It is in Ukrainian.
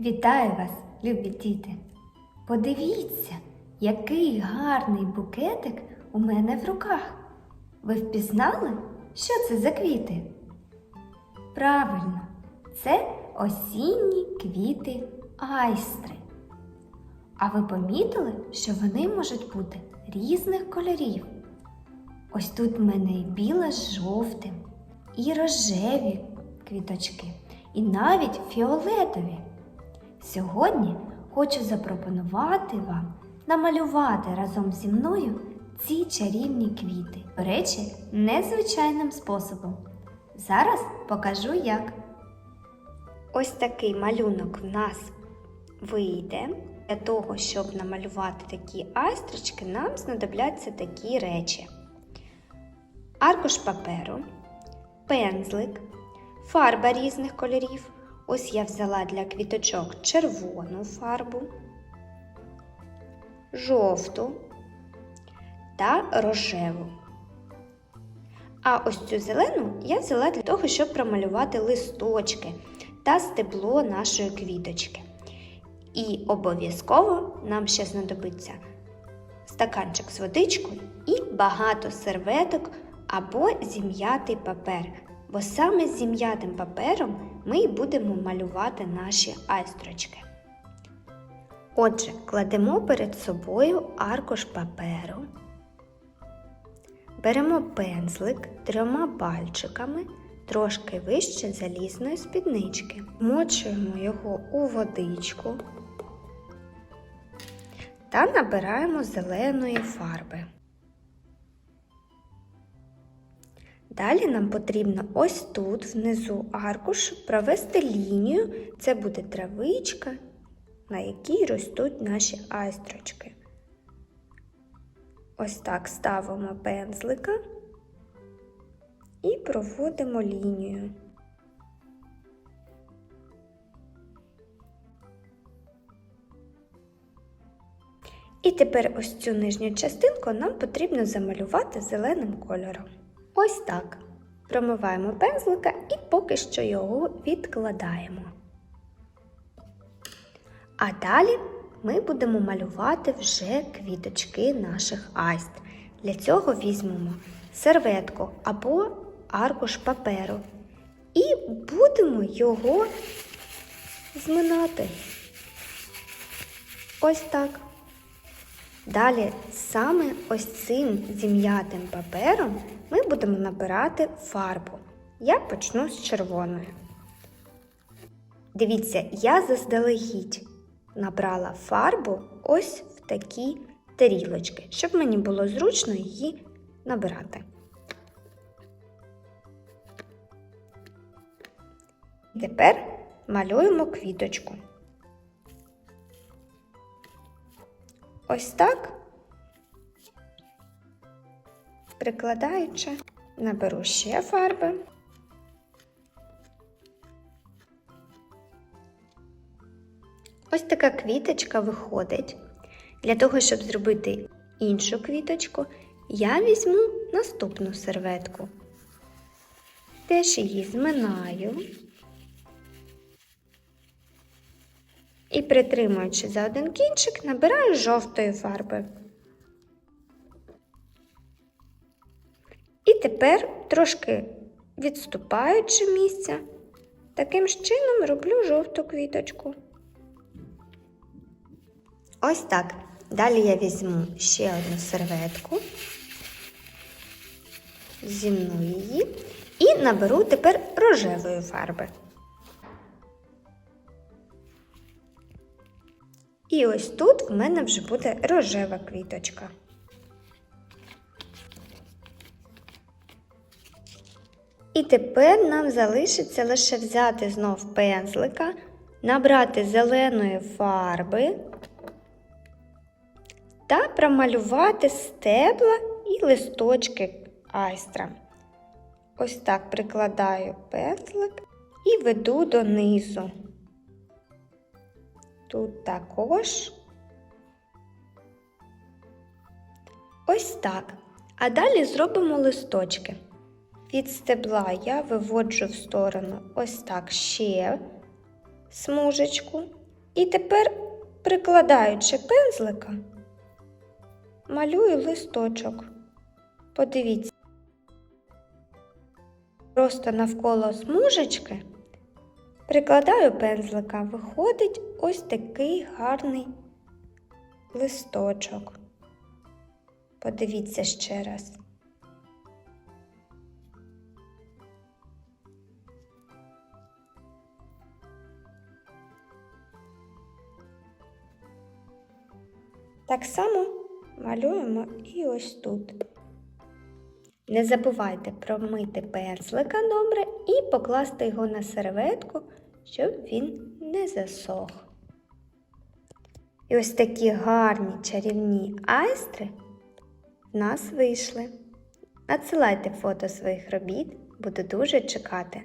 Вітаю вас, любі діти! Подивіться, який гарний букетик у мене в руках. Ви впізнали, що це за квіти? Правильно, це осінні квіти айстри. А ви помітили, що вони можуть бути різних кольорів? Ось тут в мене і біла з жовтим, і рожеві квіточки, і навіть фіолетові. Сьогодні хочу запропонувати вам намалювати разом зі мною ці чарівні квіти. До речі, незвичайним способом. Зараз покажу як. Ось такий малюнок в нас вийде. Для того, щоб намалювати такі айстрочки, нам знадобляться такі речі: аркуш паперу, пензлик, фарба різних кольорів. Ось я взяла для квіточок червону фарбу, жовту та рожеву. А ось цю зелену я взяла для того, щоб промалювати листочки та стебло нашої квіточки. І обов'язково нам ще знадобиться стаканчик з водичкою і багато серветок або зім'ятий папер. Бо саме з зім'ятим папером ми й будемо малювати наші айстрочки. Отже, кладемо перед собою аркуш паперу, беремо пензлик трьома пальчиками трошки вище залізної спіднички, мочуємо його у водичку та набираємо зеленої фарби. Далі нам потрібно ось тут, внизу аркуш, провести лінію. Це буде травичка, на якій ростуть наші айстрочки. Ось так ставимо пензлика і проводимо лінію. І тепер ось цю нижню частинку нам потрібно замалювати зеленим кольором. Ось так. Промиваємо пензлика і поки що його відкладаємо. А далі ми будемо малювати вже квіточки наших айст. Для цього візьмемо серветку або аркуш паперу і будемо його зминати. Ось так. Далі саме ось цим зім'ятим папером ми будемо набирати фарбу. Я почну з червоної. Дивіться, я заздалегідь набрала фарбу ось в такі тарілочки, щоб мені було зручно її набирати. Тепер малюємо квіточку. Ось так, прикладаючи, наберу ще фарби. Ось така квіточка виходить. Для того, щоб зробити іншу квіточку, я візьму наступну серветку. Теж її зминаю. І притримуючи за один кінчик, набираю жовтої фарби. І тепер, трошки відступаючи місця, таким чином роблю жовту квіточку. Ось так. Далі я візьму ще одну серветку, зімну її і наберу тепер рожевої фарби. І ось тут в мене вже буде рожева квіточка. І тепер нам залишиться лише взяти знов пензлика, набрати зеленої фарби та промалювати стебла і листочки айстра. Ось так прикладаю пензлик і веду донизу. Тут також. Ось так. А далі зробимо листочки. Від стебла я виводжу в сторону ось так ще смужечку, І тепер, прикладаючи пензлика, малюю листочок. Подивіться. Просто навколо смужечки прикладаю пензлика, виходить ось такий гарний листочок. Подивіться ще раз. Так само малюємо і ось тут. Не забувайте промити пензлика добре і покласти його на серветку, щоб він не засох. І ось такі гарні чарівні айстри в нас вийшли. Надсилайте фото своїх робіт, буду дуже чекати.